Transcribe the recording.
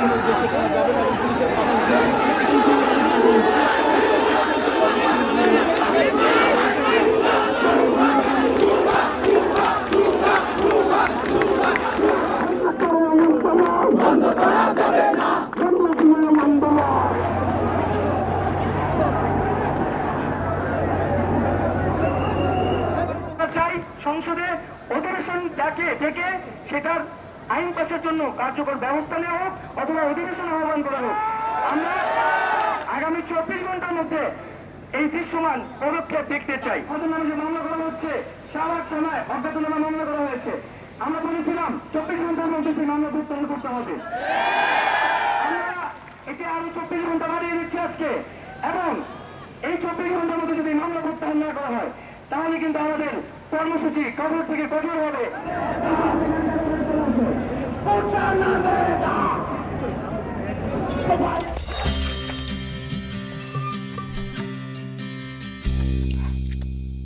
পুলিশের চাই সংসদে অধিবেশন ডাকে ডেকে সেটার আইন পাশের জন্য কার্যকর ব্যবস্থা নেওয়া হোক অথবা অধিবেশন আহ্বান করা হোক। আমরা আগামী চব্বিশ ঘণ্টার মধ্যে এই দৃশ্যমান পদক্ষেপ দেখতে চাই। কত যে মামলা করা হচ্ছে শাহবাগ থানায় অজ্ঞাতনামা মামলা করা হয়েছে। আমরা বলেছিলাম চব্বিশ ঘণ্টার মধ্যে সেই মামলা প্রত্যাহার করতে হবে। আমরা একে আরও চব্বিশ ঘণ্টা বাড়িয়ে দিচ্ছি আজকে। এবং এই চব্বিশ ঘণ্টার মধ্যে যদি মামলা প্রত্যাহার না করা হয়, তাহলে কিন্তু আমাদের কর্মসূচি কঠোর থেকে কঠোর হবে। Come on.